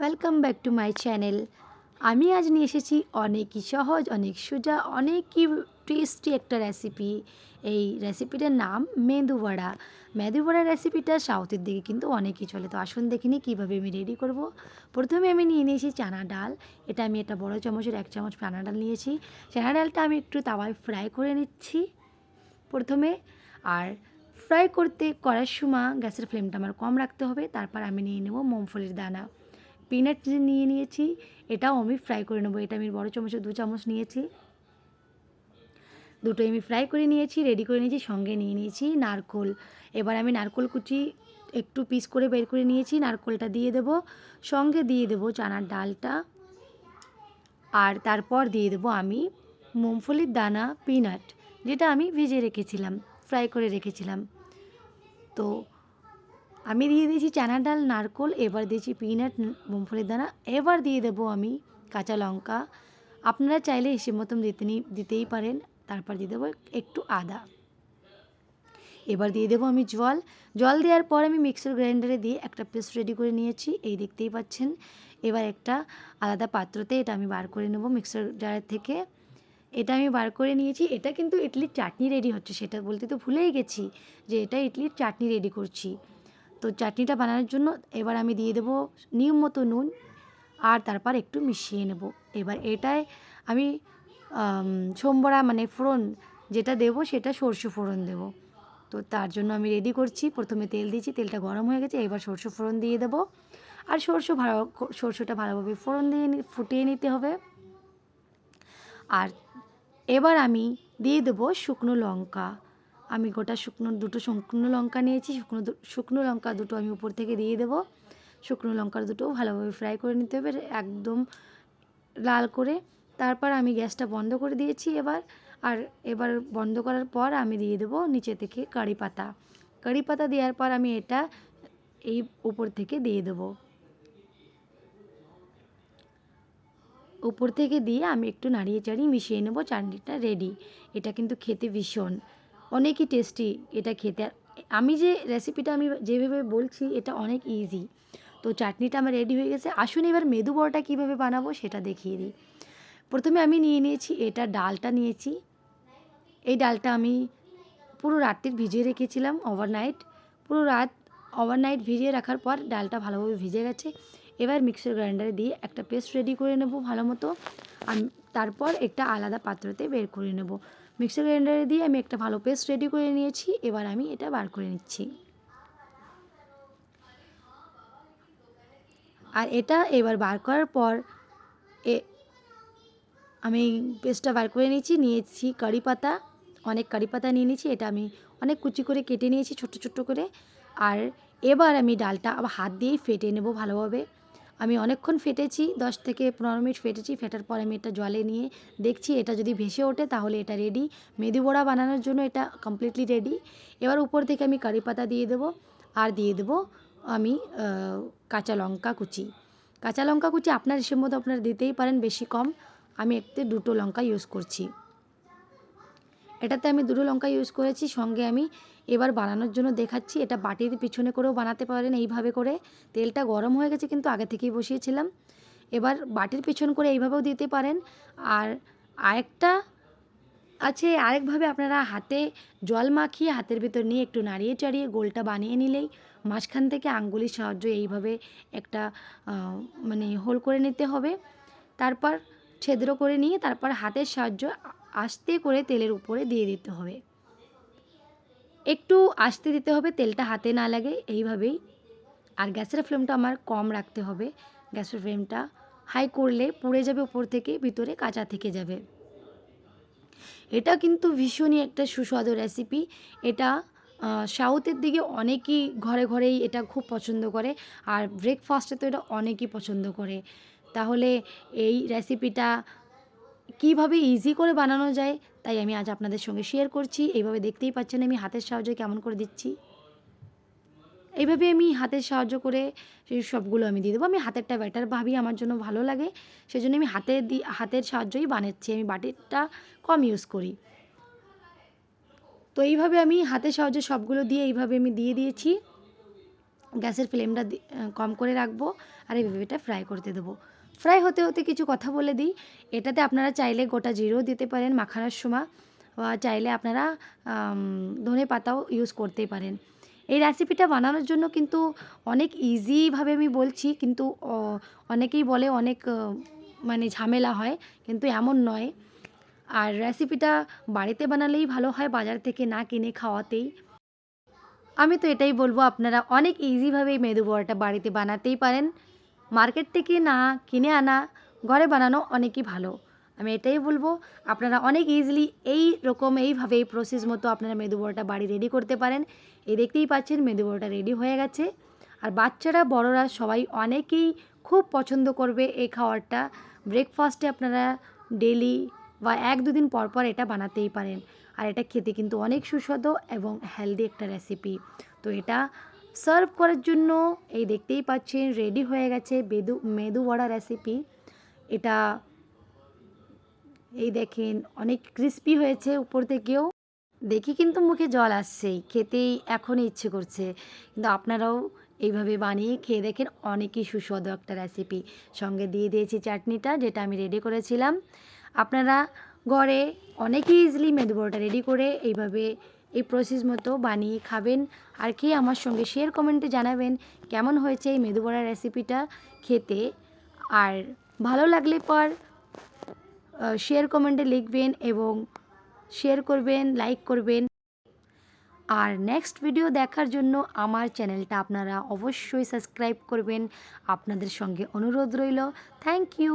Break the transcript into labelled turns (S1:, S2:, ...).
S1: Welcome back to my channel আমি আজ নিয়ে এসেছি অনেকই সহজ, অনেক সোজা, অনেকই টেস্টি একটা রেসিপি এই রেসিপিটার নাম মেদু বড়া মেদু বড়া রেসিপিটা সাউথের দিকে কিন্তু অনেকই চলে। তো আসুন দেখিনি কীভাবে আমি রেডি করব। প্রথমে আমি নিয়ে নিয়েছি চানা ডাল। এটা আমি একটা বড় চামচের এক চামচ চানা ডাল নিয়েছি। চানা ডালটা আমি একটু তাওয়ায় ফ্রাই করে নিচ্ছি প্রথমে। আর ফ্রাই করতে করার সময় গ্যাসের ফ্লেমটা আমার কম রাখতে হবে। তারপর আমি নিয়ে নেব মুমফলির দানা। পিনাট নিয়ে নিয়েছি, এটাও আমি ফ্রাই করে নেব। এটা আমি বড় চামচে, দু চামচ নিয়েছি। দুটোই আমি ফ্রাই করে নিয়েছি রেডি করে নিয়েছি, সঙ্গে নিয়ে নিয়েছি নারকোল। এবার আমি নারকোল কুচি একটু পিস করে বের করে নিয়েছি, নারকোলটা দিয়ে দেব, সঙ্গে দিয়ে দেব চানার ডালটা। আর তারপর দিয়ে দেবো আমি মুমফলির দানা পিনাট যেটা আমি ভিজে রেখেছিলাম ফ্রাই করে রেখেছিলাম। তো আমি দিয়ে দিয়েছি চানা ডাল, নারকোল, এবার দিয়েছি পিনাট মুমফলির দানা, এবার দিয়ে দেবো আমি কাঁচা লঙ্কা। আপনারা চাইলে হিসেব মতন দিতে দিতেই পারেন। তারপর দিয়ে দেবো একটু আদা। এবার দিয়ে দেবো আমি জল। জল দেওয়ার পর আমি মিক্সার গ্রাইন্ডারে দিয়ে একটা পেস্ট রেডি করে নিয়েছি, এই দেখতেই পাচ্ছেন। এবার একটা আলাদা পাত্রতে এটা আমি বার করে নেব মিক্সার জারের থেকে। এটা আমি বার করে নিয়েছি। এটা কিন্তু ইডলির চাটনি রেডি হচ্ছে, সেটা বলতে তো ভুলেই গেছি যে এটা ইডলির চাটনি রেডি করছি। তো চাটনিটা বানানোর জন্য এবার আমি দিয়ে দেবো নিয়ম মতো নুন আর তারপর একটু মিশিয়ে নেব। এবার এটায় আমি সোমবরা মানে ফোড়ন যেটা দেব সেটা সর্ষে ফোড়ন দেব। তো তার জন্য আমি রেডি করছি। প্রথমে তেল দিয়েছি, তেলটা গরম হয়ে গেছে, এবার সর্ষে ফোড়ন দিয়ে দেবো। আর সর্ষে ভালো সর্ষেটা ভালোভাবে ফোড়ন দিয়ে ফুটিয়ে নিতে হবে। আর এবার আমি দিয়ে দেবো শুকনো লঙ্কা। আমি গোটা শুকনো দুটো শুকনো লঙ্কা নিয়েছি, শুকনো শুকনো লঙ্কা দুটো আমি উপর থেকে দিয়ে দেবো। শুকনো লঙ্কা দুটো ভালোভাবে ফ্রাই করে নিতে হবে, একদম লাল করে। তারপর আমি গ্যাসটা বন্ধ করে দিয়েছি এবার, আর এবার বন্ধ করার পর আমি দিয়ে দেবো নিচে থেকে কারি পাতা। কারি পাতা দেওয়ার পর আমি এটা এই উপর থেকে দিয়ে দেবো। উপর থেকে দিয়ে আমি একটু নাড়িয়ে চাড়িয়ে মিশিয়ে নেব, চাটনিটা রেডি এটা কিন্তু খেতে ভীষণ। অনেকই টেস্টি এটা খেতে। আমি যে রেসিপিটা আমি যেভাবে বলছি, এটা অনেক ইজি তো চাটনিটা আমার রেডি হয়ে গেছে। আসুন এবার মেদু বড়াটা কীভাবে বানাবো সেটা দেখিয়ে দিই। প্রথমে আমি নিয়ে নিয়েছি, এটা ডালটা নিয়েছি। এই ডালটা আমি পুরো রাত্রির ভিজিয়ে রেখেছিলাম ওভারনাইট পুরো রাত ওভারনাইট ভিজিয়ে রাখার পর ডালটা ভালোভাবে ভিজে গেছে। এবার মিক্সার গ্রাইন্ডারে দিয়ে একটা পেস্ট রেডি করে নেব ভালো মতো। তারপর একটা আলাদা পাত্রতে বের করে নেব। মিক্সার গ্রাইন্ডারে দিয়ে আমি একটা ভালো পেস্ট রেডি করে নিয়েছি, এবার আমি এটা বার করে নিচ্ছি। আর এটা এবার বার করার পর এ, আমি পেস্টটা বার করে নিয়েছি নিয়েছি কারি পাতা, অনেক কারি পাতা নিয়ে নিয়েছি, এটা আমি অনেক কুচি করে কেটে নিয়েছি ছোট্ট ছোট্ট করে। আর এবার আমি ডালটা আবার হাত দিয়েই ফেটে নেব ভালোভাবে। আমি অনেকক্ষণ ফেটেছি, দশ থেকে পনেরো মিনিট ফেটেছি, ফেটার পর আমি এটা জলে নিয়ে দেখছি এটা যদি ভেসে ওঠে তাহলে এটা রেডি মেদু বড়া বানানোর জন্য এটা কমপ্লিটলি রেডি এবার উপর থেকে আমি কারি পাতা দিয়ে দেবো আর দিয়ে দেবো আমি কাঁচা লঙ্কা কুচি। কাঁচা লঙ্কা কুচি আপনার হিসেব মতো আপনারা দিতেই পারেন, বেশি কম। আমি একটু দুটো লঙ্কা ইউজ করছি। এটাতে আমি দুটো লঙ্কা ইউজ করেছি, সঙ্গে আমি এবার বানানোর জন্য দেখাচ্ছি। এটা বাটির পিছনে করেও বানাতে পারেন এইভাবে করে। তেলটা গরম হয়ে গেছে কিন্তু আগে থেকেই বসিয়েছিলাম। এবার বাটির পিছন করে এইভাবেও দিতে পারেন। আর আরেকটা আছে, আরেকভাবে আপনারা হাতে জল মাখিয়ে হাতের ভিতর নিয়ে একটু নাড়িয়ে চাড়িয়ে গোলটা বানিয়ে নিলেই মাঝখান থেকে আঙ্গুলির সাহায্য এইভাবে একটা মানে হোল করে নিতে হবে। তারপর ছেদ্র করে নিয়ে তারপর হাতের সাহায্য আস্তে করে তেলের উপরে দিয়ে দিতে হবে। একটু আস্তে দিতে হবে, তেলটা হাতে না লাগে, এইভাবেই। আর গ্যাসের ফ্লেমটা আমার কম রাখতে হবে। গ্যাসের ফ্লেমটা হাই করলে পুড়ে যাবে উপর থেকে, ভিতরে কাঁচা থেকে যাবে। এটা কিন্তু ভীষণই একটা সুস্বাদু রেসিপি। এটা সাউথের দিকে অনেকেই ঘরে ঘরেই এটা খুব পছন্দ করে, আর ব্রেকফাস্টে তো এটা অনেকেই পছন্দ করে। তাহলে এই রেসিপিটা কীভাবে ইজি করে বানানো যায়, তাই আমি আজ আপনাদের সঙ্গে শেয়ার করছি। এইভাবে দেখতেই পাচ্ছেন আমি হাতের সাহায্যে কেমন করে দিচ্ছি। এইভাবে আমি হাতের সাহায্য করে সেই সবগুলো আমি দিয়ে দেবো। আমি হাতেরটা ব্যাটার ভাবি, আমার জন্য ভালো লাগে, সেজন্য আমি হাতে দি, হাতের সাহায্যই বানাচ্ছি। আমি বাটিরটা কম ইউজ করি। তো এইভাবে আমি হাতের সাহায্যে সবগুলো দিয়ে এইভাবে আমি দিয়ে দিয়েছি। গ্যাসের ফ্লেমটা কম করে রাখব, আর এইভাবে এটা ফ্রাই করতে দেবো। ফ্রাই হতে হতে কিছু কথা বলে দিই। এটাতে আপনারা চাইলে গোটা জিরেও দিতে পারেন, মাখানোর সময়। বা চাইলে আপনারা ধনে পাতাও ইউজ করতেই পারেন। এই রেসিপিটা বানানোর জন্য কিন্তু অনেক ইজিভাবে আমি বলছি, কিন্তু অনেকেই বলে অনেক মানে ঝামেলা হয়, কিন্তু এমন নয়। আর রেসিপিটা বাড়িতে বানালেই ভালো হয়, বাজার থেকে না কিনে খাওয়াতেই। আমি তো এটাই বলব, আপনারা অনেক ইজিভাবে এই মেদু বড়াটা বাড়িতে বানাতেই পারেন। মার্কেট থেকে না কিনে আনা, ঘরে বানানো অনেকই ভালো। আমি এটাই বলব, আপনারা অনেক ইজিলি এই রকম এইভাবে এই প্রসেস মতো আপনারা মেদু বড়াটা বাড়ি রেডি করতে পারেন। এই দেখতেই পাচ্ছেন মেদু বড়াটা রেডি হয়ে গেছে। আর বাচ্চারা, বড়রা সবাই অনেকেই খুব পছন্দ করবে এই খাওয়ারটা ব্রেকফাস্টে আপনারা ডেলি বা এক দুদিন পর পর এটা বানাতেই পারেন। আর এটা খেতে কিন্তু অনেক সুস্বাদু এবং হেলদি একটা রেসিপি তো এটা সার্ভ করার জন্য এই দেখতেই পাচ্ছেন রেডি হয়ে গেছে বেদু, মেদু বড়া রেসিপি এটা এই দেখেন, অনেক ক্রিস্পি হয়েছে উপর থেকেও। দেখি কিন্তু মুখে জল আসছেই খেতেই এখনই ইচ্ছে করছে। কিন্তু আপনারাও এইভাবে বানিয়ে খেয়ে দেখেন, অনেকই সুস্বাদু একটা রেসিপি সঙ্গে দিয়ে দিয়েছি চাটনিটা, যেটা আমি রেডি করেছিলাম। আপনারা ঘরে অনেকই ইজিলি মেদু বড়াটা রেডি করে এইভাবে এই প্রসেস মতো বানিয়ে খাবেন। আর কি আমার সঙ্গে শেয়ার কমেন্টে জানাবেন কেমন হয়েছে এই মেদু বড়া রেসিপিটা খেতে। আর ভালো লাগলে পর শেয়ার কমেন্টে লিখবেন এবং শেয়ার করবেন লাইক করবেন। আর নেক্সট ভিডিও দেখার জন্য আমার চ্যানেলটা আপনারা অবশ্যই সাবস্ক্রাইব করবেন। আপনাদের সঙ্গে অনুরোধ রইল। Thank you